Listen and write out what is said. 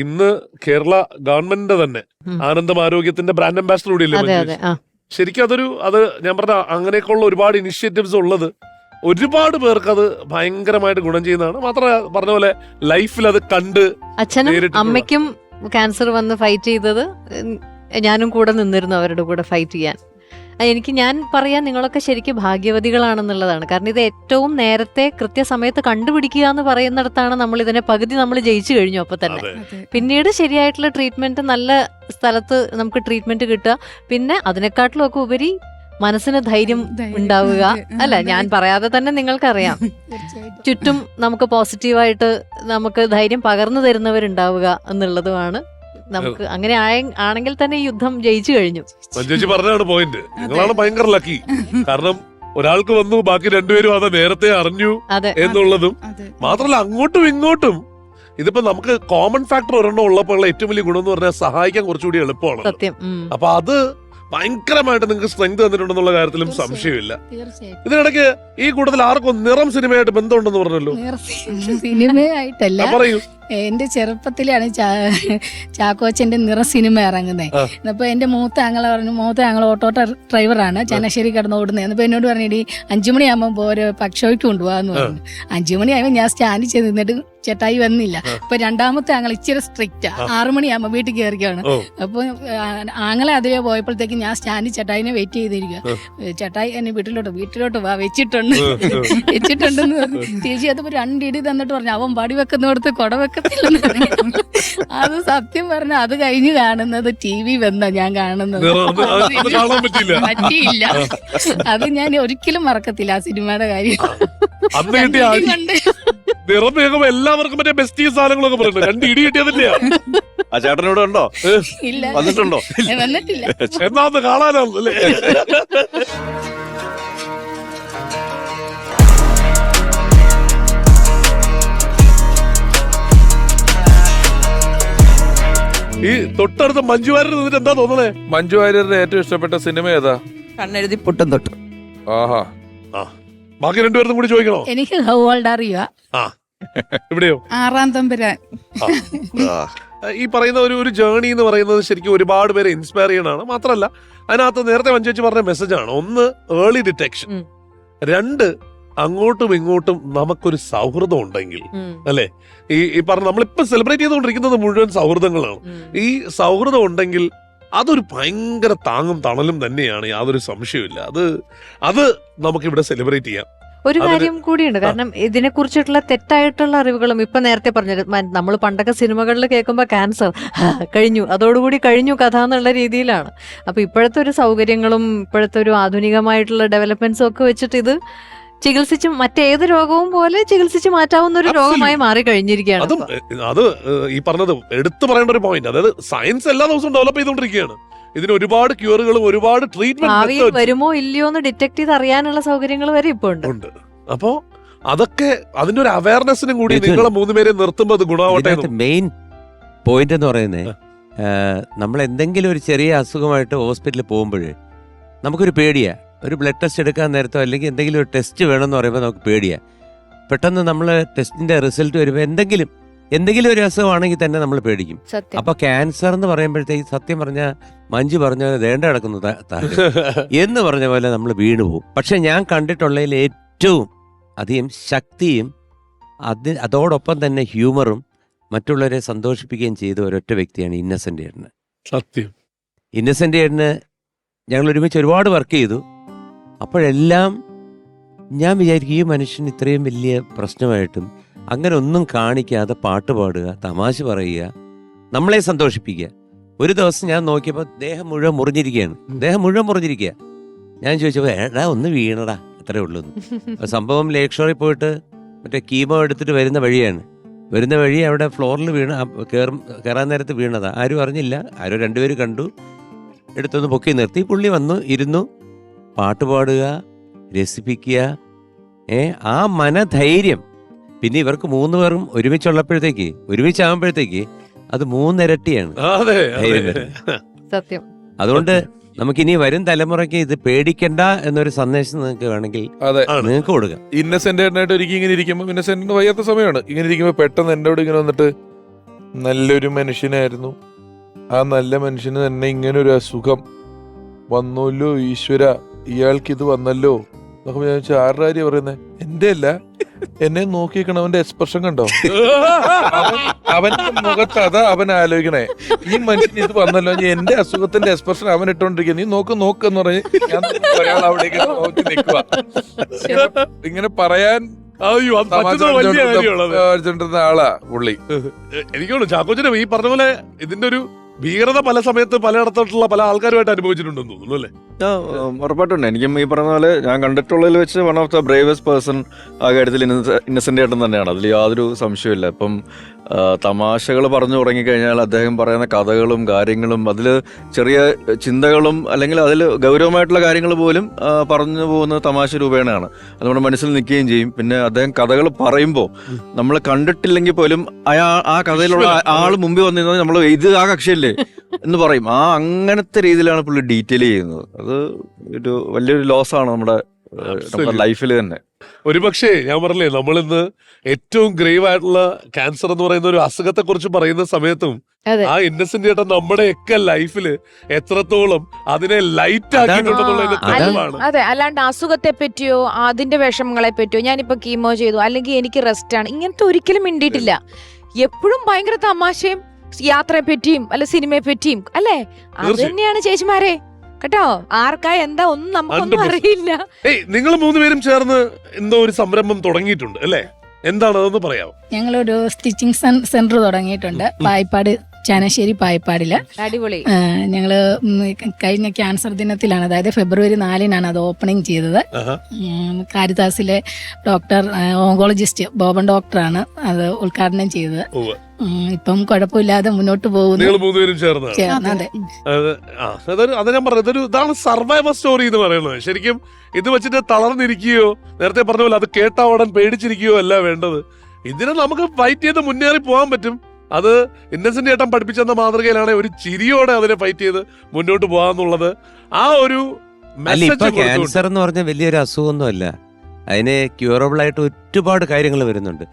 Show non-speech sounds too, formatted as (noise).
ഇന്ന് കേരള ഗവൺമെന്റിന്റെ തന്നെ. ആനന്ദം ആരോഗ്യത്തിന്റെ ബ്രാൻഡ് അംബാസിഡർ കൂടിയല്ലേ ശരിക്കും അതൊരു അത് ഞാൻ പറഞ്ഞ അങ്ങനെയൊക്കെയുള്ള ഒരുപാട് ഇനിഷ്യേറ്റീവ്സ് ഉള്ളത് ഒരുപാട് പേർക്ക് അത് ഭയങ്കരമായിട്ട് ഗുണം ചെയ്യുന്നതാണ്. മാത്രമല്ല പറഞ്ഞ പോലെ ലൈഫിൽ അത് കണ്ട് അച്ഛനും അമ്മയ്ക്കും ക്യാൻസർ വന്ന് ഫൈറ്റ് ചെയ്തത് ഞാനും കൂടെ നിന്നിരുന്നു അവരുടെ കൂടെ ഫൈറ്റ് ചെയ്യാൻ. എനിക്ക് ഞാൻ പറയാൻ നിങ്ങളൊക്കെ ശരിക്കും ഭാഗ്യവതികളാണെന്നുള്ളതാണ്. കാരണം ഇത് ഏറ്റവും നേരത്തെ കൃത്യസമയത്ത് കണ്ടുപിടിക്കുക എന്ന് പറയുന്നിടത്താണ് നമ്മൾ ഇതിനെ പകുതി നമ്മൾ ജയിച്ചു കഴിഞ്ഞു അപ്പൊ തന്നെ. പിന്നീട് ശരിയായിട്ടുള്ള ട്രീറ്റ്മെന്റ് നല്ല സ്ഥലത്ത് നമുക്ക് ട്രീറ്റ്മെന്റ് കിട്ടുക. പിന്നെ അതിനെക്കാട്ടിലും ഒക്കെ ഉപരി മനസ്സിന് ധൈര്യം. ഉണ്ടാവുക. അല്ല ഞാൻ പറയാതെ തന്നെ നിങ്ങൾക്കറിയാം. ചുറ്റും നമുക്ക് പോസിറ്റീവായിട്ട് നമുക്ക് ധൈര്യം പകർന്നു തരുന്നവരുണ്ടാവുക എന്നുള്ളതുമാണ് നമുക്ക് അങ്ങനെ ആയ- ആണെങ്കിൽ തന്നെ ഈ യുദ്ധം ജയിച്ചു കഴിഞ്ഞു. മഞ്ജുജി പറഞ്ഞാണ് പോയിന്റ് നിങ്ങളാണ് ഭയങ്കര ലക്കി കാരണം ഒരാൾക്ക് വന്നു ബാക്കി രണ്ടുപേരും അത് നേരത്തെ അറിഞ്ഞു എന്നുള്ളതും. മാത്രമല്ല അങ്ങോട്ടും ഇങ്ങോട്ടും ഇതിപ്പോ നമുക്ക് കോമൺ ഫാക്ടർ ഒരെണ്ണം ഉള്ളപ്പോൾ ഏറ്റവും വലിയ ഗുണം എന്ന് പറഞ്ഞാൽ സഹായിക്കാൻ കുറച്ചുകൂടി എളുപ്പമാണ്. അപ്പൊ അത് ഭയങ്കരമായിട്ട് നിങ്ങൾക്ക് സ്ട്രെങ്ത് തന്നിട്ടുണ്ടെന്നുള്ള കാര്യത്തിലും സംശയമില്ല. ഇതിനിടയ്ക്ക് ഈ കൂട്ടത്തിൽ ആർക്കും നിറം സിനിമയായിട്ട് ബന്ധമുണ്ടെന്ന് പറഞ്ഞല്ലോ. സിനിമയായിട്ടല്ല പറയൂ. എന്റെ ചെറുപ്പത്തിലാണ് (laughs) ചാക്കോച്ചന്റെ നിറ സിനിമ ഇറങ്ങുന്നത് ആ. അപ്പൊ എന്റെ മൂത്ത ആങ്ങളെ പറഞ്ഞു മൂത്ത ആങ്ങളെ ഓട്ടോ ഡ്രൈവറാണ് ചനശ്ശേരി കിടന്ന് ഓടുന്നത് എന്നപ്പോ എന്നോട് പറഞ്ഞിടി അഞ്ചുമണിയാകുമ്പോൾ പോരെ പക്ഷോയ്ക്ക് കൊണ്ടുപോകാന്ന് പറഞ്ഞു. അഞ്ചു മണിയാകുമ്പോൾ ഞാൻ സ്റ്റാൻഡിൽ ചെന്ന് നിന്നിട്ട് ചേട്ടായി വന്നില്ല. അപ്പൊ രണ്ടാമത്തെ ആങ്ങൾ ഇച്ചിരി സ്ട്രിക്റ്റാ ആ. ആറു മണിയാകുമ്പോൾ വീട്ടിൽ കയറിക്കാണ് അപ്പോൾ ആങ്ങളെ അതേ പോയപ്പോഴത്തേക്ക് ഞാൻ സ്റ്റാൻഡിൽ ചേട്ടായിനെ വെയിറ്റ് ചെയ്തിരിക്കുക ചേട്ടായി എന്നെ വീട്ടിലോട്ട് വീട്ടിലോട്ട് വാ വെച്ചിട്ടുണ്ട്. വെച്ചിട്ടുണ്ടെന്ന് പറഞ്ഞു. ചേച്ചി അതിപ്പോ രണ്ടിടി തന്നിട്ട് പറഞ്ഞു അവൻ പടി വെക്കുന്നിടത്ത് കൊട പറഞ്ഞു അത് സത്യം പറഞ്ഞ അത് കഴിഞ്ഞ് കാണുന്നത് ടി വി വന്ന ഞാൻ കാണുന്നത്. പറ്റിയില്ല. അത് ഞാൻ ഒരിക്കലും മറക്കത്തില്ല ആ സിനിമയുടെ കാര്യം. അന്ന് കിട്ടിയ നിറം വേഗം എല്ലാവർക്കും മറ്റേ ബെസ്റ്റ് സാധനങ്ങളൊക്കെ പറയുന്നത് രണ്ട് ഇടി കിട്ടിയതില്ല? ആ ചേട്ടനോട് ഉണ്ടോ ഇല്ല. വന്നിട്ടുണ്ടോ? വന്നിട്ടില്ല. എന്നാന്ന് കാണാനാണല്ലേ (laughs) ഈ തൊട്ടടുത്ത മഞ്ജു വാര്യർ നിന്നിട്ട് എന്താ തോന്നണേ? മഞ്ജു വാര്യരുടെ ഏറ്റവും ഇഷ്ടപ്പെട്ട സിനിമ ഏതാ? കണ്ണെഴുതി പൊട്ടും തൊട്ട്. ആഹാ. ആ. ബാക്കി രണ്ടുപേരും കൂടി ചോദിക്കണോ? എനിക്ക് ഹൗ ഓൾഡ് ആ. ഇവിടെയോ? ആറാം തമ്പുരാൻ. ആ, ഈ പറയുന്ന ഒരു ഒരു ജേണി എന്ന് പറയുന്നത് ശരിക്കും ഒരുപാട് പേരെ ഇൻസ്പയർ ചെയ്യണതാണ്. മാത്രമല്ല അതിനകത്ത് നേരത്തെ മഞ്ജുവച്ച് പറഞ്ഞ മെസ്സേജാണ് ഒന്ന് ഏർലി ഡിറ്റക്ഷൻ രണ്ട് അങ്ങോട്ടും ഇങ്ങോട്ടും നമുക്കൊരു സൗഹൃദം ഉണ്ടെങ്കിൽ. അല്ലെ? ഈ ഈ പറഞ്ഞ നമ്മളിപ്പോ സെലിബ്രേറ്റ് ചെയ്തുകൊണ്ടിരിക്കുന്നത് മുഴുവൻ സൗഹൃദങ്ങളാണ്. ഈ സൗഹൃദം ഉണ്ടെങ്കിൽ അതൊരു ഭയങ്കര താങ്ങും തണലും തന്നെയാണ് യാതൊരു സംശയമില്ല അത് അത് നമുക്കിവിടെ സെലിബ്രേറ്റ് ചെയ്യാം. ഒരു കാര്യം കൂടിയുണ്ട്. കാരണം ഇതിനെ കുറിച്ചിട്ടുള്ള തെറ്റായിട്ടുള്ള അറിവുകളും ഇപ്പൊ നേരത്തെ പറഞ്ഞത് നമ്മൾ പണ്ടൊക്കെ സിനിമകളിൽ കേൾക്കുമ്പോൾ ക്യാൻസർ കഴിഞ്ഞു. അതോടുകൂടി കഴിഞ്ഞു കഥ എന്നുള്ള രീതിയിലാണ്. അപ്പൊ ഇപ്പോഴത്തെ ഒരു സൗകര്യങ്ങളും ഇപ്പോഴത്തെ ഒരു ആധുനികമായിട്ടുള്ള ഡെവലപ്മെന്റ്സും ഒക്കെ വെച്ചിട്ട് ഇത് ചികിത്സിച്ച് മറ്റേത് രോഗവും പോലെ ചികിത്സിച്ച് മാറ്റാവുന്ന ഒരു രോഗമായി മാറി കഴിഞ്ഞിരിക്കുകയാണ് അതും അത് ഈ പറഞ്ഞത് എടുത്തു പറയേണ്ട ഒരു പോയിന്റ് അതായത് സയൻസ് എല്ലാ ദിവസവും ഡെവലപ്പ് ചെയ്തുകൊണ്ടിരിക്കുകയാണ്. ഇതിന് ഒരുപാട് ക്യൂറുകളും ഒരുപാട് ട്രീറ്റ്മെന്റ് വരുമോ ഇല്ലയോ എന്ന് ഡിറ്റക്ട് ചെയ്ത് അറിയാനുള്ള സൗകര്യങ്ങൾ വരെ ഇപ്പൊ ഉണ്ട്. അപ്പോ അതൊക്കെ അതിന്റെ ഒരു അവയർനെസ്സിനും കൂടി നിങ്ങളെ മൂന്നുപേരെ നിർത്തുമ്പോൾ അത് ഗുണമാവട്ടെ മെയിൻ പോയിന്റ് എന്ന് പറയുന്നത് നമ്മൾ എന്തെങ്കിലും ഒരു ചെറിയ അസുഖമായിട്ട് ഹോസ്പിറ്റലിൽ പോകുമ്പോൾ നമുക്കൊരു പേടിയാ. ഒരു ബ്ലഡ് ടെസ്റ്റ് എടുക്കാൻ നേരത്തോ അല്ലെങ്കിൽ എന്തെങ്കിലും ഒരു ടെസ്റ്റ് വേണമെന്ന് പറയുമ്പോൾ നമുക്ക് പേടിയാ. പെട്ടെന്ന് നമ്മൾ ടെസ്റ്റിന്റെ റിസൾട്ട് വരുമ്പോൾ എന്തെങ്കിലും എന്തെങ്കിലും ഒരു അസുഖമാണെങ്കിൽ തന്നെ നമ്മൾ പേടിക്കും. അപ്പൊ ക്യാൻസർ എന്ന് പറയുമ്പോഴത്തേക്ക് സത്യം പറഞ്ഞ മഞ്ജു പറഞ്ഞ വേണ്ട കിടക്കുന്നു (laughs) എന്ന് പറഞ്ഞ പോലെ നമ്മൾ വീണു പോകും പക്ഷെ ഞാൻ കണ്ടിട്ടുള്ളതിൽ ഏറ്റവും അധികം ശക്തിയും അത് അതോടൊപ്പം തന്നെ ഹ്യൂമറും മറ്റുള്ളവരെ സന്തോഷിപ്പിക്കുകയും ചെയ്ത ഒരൊറ്റ വ്യക്തിയാണ് ഇന്നസെന്റ് ഏട്ടന്. സത്യം. ഇന്നസെന്റ് ഏട്ടന് ഞങ്ങൾ ഒരുമിച്ച് ഒരുപാട് വർക്ക് ചെയ്തു. അപ്പോഴെല്ലാം ഞാൻ വിചാരിക്കും ഈ മനുഷ്യൻ ഇത്രയും വലിയ പ്രശ്നമായിട്ടും അങ്ങനെ ഒന്നും കാണിക്കാതെ പാട്ട് പാടുക തമാശ പറയുക നമ്മളെ സന്തോഷിപ്പിക്കുക. ഒരു ദിവസം ഞാൻ നോക്കിയപ്പോൾ ദേഹം മുഴുവൻ മുറിഞ്ഞിരിക്കുകയാണ്. ദേഹം മുഴുവൻ മുറിഞ്ഞിരിക്കുക. ഞാൻ ചോദിച്ചപ്പോൾ എടാ ഒന്ന് വീണടാ. അത്രേ ഉള്ളൂ സംഭവം ലേക്ക് ഷോറിൽ പോയിട്ട് മറ്റേ കീമോ എടുത്തിട്ട് വരുന്ന വഴിയാണ്. വരുന്ന വഴി അവിടെ ഫ്ലോറിൽ വീണ കയറും കയറാൻ നേരത്ത് വീണതാ. ആരും അറിഞ്ഞില്ല. ആരോ രണ്ടുപേര് കണ്ടു. എടുത്തൊന്ന് പൊക്കി നിർത്തി. പുള്ളി വന്നു ഇരുന്നു. പാട്ട് പാടുക രസിപ്പിക്കുക ഏ ആ മനധൈര്യം. പിന്നെ ഇവർക്ക് മൂന്ന് പേരും ഒരുമിച്ചുള്ളപ്പോഴത്തേക്ക് ഒരുമിച്ചാകുമ്പോഴത്തേക്ക് അത് മൂന്നിരട്ടിയാണ് സത്യം. അതുകൊണ്ട് നമുക്ക് ഇനി വരും തലമുറയ്ക്ക് ഇത് പേടിക്കണ്ട എന്നൊരു സന്ദേശം നിങ്ങൾക്ക് വേണമെങ്കിൽ അതെ. നിങ്ങൾക്ക് കൊടുക്കാം. ഇന്നസെന്റ് ആയിട്ട് ഒരിക്കലും ഇങ്ങനെ ഇരിക്കുമ്പോൾ ഇന്നസെന്റ് വയ്യാത്ത സമയമാണ്. ഇങ്ങനെ ഇരിക്കുമ്പോൾ പെട്ടെന്ന് എന്നോട് ഇങ്ങനെ വന്നിട്ട് നല്ലൊരു മനുഷ്യനായിരുന്നു. ആ നല്ല മനുഷ്യന് തന്നെ ഇങ്ങനെ ഒരു അസുഖം വന്നല്ലോ ഈശ്വര. ഇയാൾക്ക് ഇത് വന്നല്ലോ. എന്നൊക്കെ ഞാൻ ചോദിച്ചു ആരുടെ കാര്യം പറയുന്നത് എന്റെ അല്ല എന്നെ നോക്കിക്കണ അവന്റെ എക്സ്പ്രഷൻ കണ്ടോ? അവൻ അവന്റെ മുഖത്ത് അതാ അവൻ ആലോചിക്കണേ. ഈ മനുഷ്യൻ ഇത് വന്നല്ലോ ഇനി എന്റെ അസുഖത്തിന്റെ എക്സ്പ്രഷൻ അവൻ ഇട്ടോണ്ടിരിക്കുക നീ നോക്ക് നോക്ക് എന്ന് പറഞ്ഞ് ഞാൻ ഒരാൾ അവിടേക്ക് നോക്കി നിൽക്കുക ഇങ്ങനെ പറയാൻ ആളാ പുള്ളി. എനിക്കുള്ളൂ ചാക്കോച്ചനും ഈ പറഞ്ഞ പോലെ ഇതിന്റെ ഒരു ഭീകരത പല സമയത്ത് പലയിടത്തോട്ടുള്ള പല ആൾക്കാരുമായിട്ട് അനുഭവിച്ചിട്ടുണ്ടെന്ന് തോന്നുന്നു അല്ലേ? ഉറപ്പായിട്ടുണ്ട് എനിക്കും ഈ പറഞ്ഞ പോലെ ഞാൻ കണ്ടിട്ടുള്ളതിൽ വെച്ച് one of the bravest person ആ കാര്യത്തിൽ ഇന്നസെന്റ് ഏട്ടൻ തന്നെയാണ്. അതിൽ യാതൊരു സംശയമില്ല ഇപ്പം തമാശകൾ പറഞ്ഞു തുടങ്ങിക്കഴിഞ്ഞാൽ അദ്ദേഹം പറയുന്ന കഥകളും കാര്യങ്ങളും അതിൽ ചെറിയ ചിന്തകളും അല്ലെങ്കിൽ അതിൽ ഗൗരവമായിട്ടുള്ള കാര്യങ്ങൾ പോലും പറഞ്ഞു പോകുന്ന തമാശ രൂപേണയാണ്. അത് നമ്മുടെ മനസ്സിൽ നിൽക്കുകയും ചെയ്യും. പിന്നെ അദ്ദേഹം കഥകൾ പറയുമ്പോൾ നമ്മൾ കണ്ടിട്ടില്ലെങ്കിൽ പോലും അയാ ആ കഥയിലുള്ള ആൾ മുമ്പിൽ വന്നിരുന്നത് നമ്മൾ ഇത് ആ കക്ഷിയല്ലേ? എന്ന് പറയും. ആ അങ്ങനത്തെ രീതിയിലാണ് പുള്ളി ഡീറ്റെയിൽ ചെയ്യുന്നത്. അത് ഒരു വലിയൊരു ലോസ് ആണ് നമ്മുടെ നമ്മുടെ ലൈഫിൽ തന്നെ. ഒരുപക്ഷേ ഞാൻ പറഞ്ഞില്ലേ നമ്മളിന്ന് ഏറ്റവും ഗ്രേവ് ആയിട്ടുള്ള ക്യാൻസർ എന്ന് പറയുന്ന ഒരു അസുഖത്തെ കുറിച്ച് പറയുന്ന സമയത്തും ആ ഇന്നസെന്റ് ചേട്ടൻ നമ്മുടെ ഒക്കെ ലൈഫിൽ എത്രത്തോളം അതിനെ ലൈറ്റ് ആക്കിയിട്ടുണ്ടെന്നുള്ള. അതെ അല്ലാണ്ട് അസുഖത്തെ പറ്റിയോ അതിന്റെ വിഷമങ്ങളെ പറ്റിയോ ഞാനിപ്പോ കീമോ ചെയ്തു അല്ലെങ്കിൽ എനിക്ക് റെസ്റ്റ് ആണ് ഇങ്ങനത്തെ ഒരിക്കലും മിണ്ടിയിട്ടില്ല. എപ്പോഴും ഭയങ്കര തമാശയും യാത്രയെ പറ്റിയും അല്ല സിനിമയെ പറ്റിയും അല്ലേ അത്. തന്നെയാണ് ചേച്ചിമാരെ. കേട്ടോ? ആർക്കാ എന്താ ഒന്നും നമുക്കൊന്നും അറിയില്ല. ഏയ് നിങ്ങൾ മൂന്നുപേരും ചേർന്ന് എന്തോ ഒരു സംരംഭം തുടങ്ങിയിട്ടുണ്ട് അല്ലേ? എന്താണ് അതൊന്ന് പറയാമോ? ഞങ്ങളൊരു സ്റ്റിച്ചിങ് സെന്റർ തുടങ്ങിയിട്ടുണ്ട് പായിപ്പാട് ചാനശ്ശേരി പായപ്പാടിൽ. അടിപൊളി. ഞങ്ങൾ കഴിഞ്ഞ ക്യാൻസർ ദിനത്തിലാണ് അതായത് ഫെബ്രുവരി നാലിനാണ് അത് ഓപ്പണിംഗ് ചെയ്തത്. കാരിദാസിലെ കാരിതാസിലെ ഡോക്ടർ ഓങ്കോളജിസ്റ്റ് ബോബൻ ഡോക്ടറാണ് അത് ഉദ്ഘാടനം ചെയ്തത്. ഇപ്പം കുഴപ്പമില്ലാതെ മുന്നോട്ട് പോകുന്നു. നിങ്ങൾ മൂന്നുപേരും ചേർന്ന്. അതെ. ഞാൻ പറഞ്ഞത് ഇതാണ് സർവൈവൽ സ്റ്റോറി എന്ന് പറയുന്നത്. ശരിക്കും ഇത് വെച്ചിട്ട് തളർന്നിരിക്കുകയോ നേരത്തെ പറഞ്ഞ പോലെ അത് കേട്ട ഉടൻ പേടിച്ചിരിക്കുകയോ അല്ല വേണ്ടത്. ഇതിനെ നമുക്ക് ഫൈറ്റ് ചെയ്ത് മുന്നേറി പോകാൻ പറ്റും. അത് ഇന്നസെന്റ് ഏട്ടൻ പഠിപ്പിച്ചെന്ന മാതൃകയിലാണ് ഒരു ചിരിയോടെ അതിനെ ഫൈറ്റ് ചെയ്ത് മുന്നോട്ട് പോകാന്നുള്ളത്. ആ ഒരു ക്യാൻസർ എന്ന് പറഞ്ഞ വലിയൊരു അസുഖമൊന്നുമല്ല. അതിന് ക്യൂറബിൾ ആയിട്ട് ഒരുപാട് കാര്യങ്ങൾ വരുന്നുണ്ട്.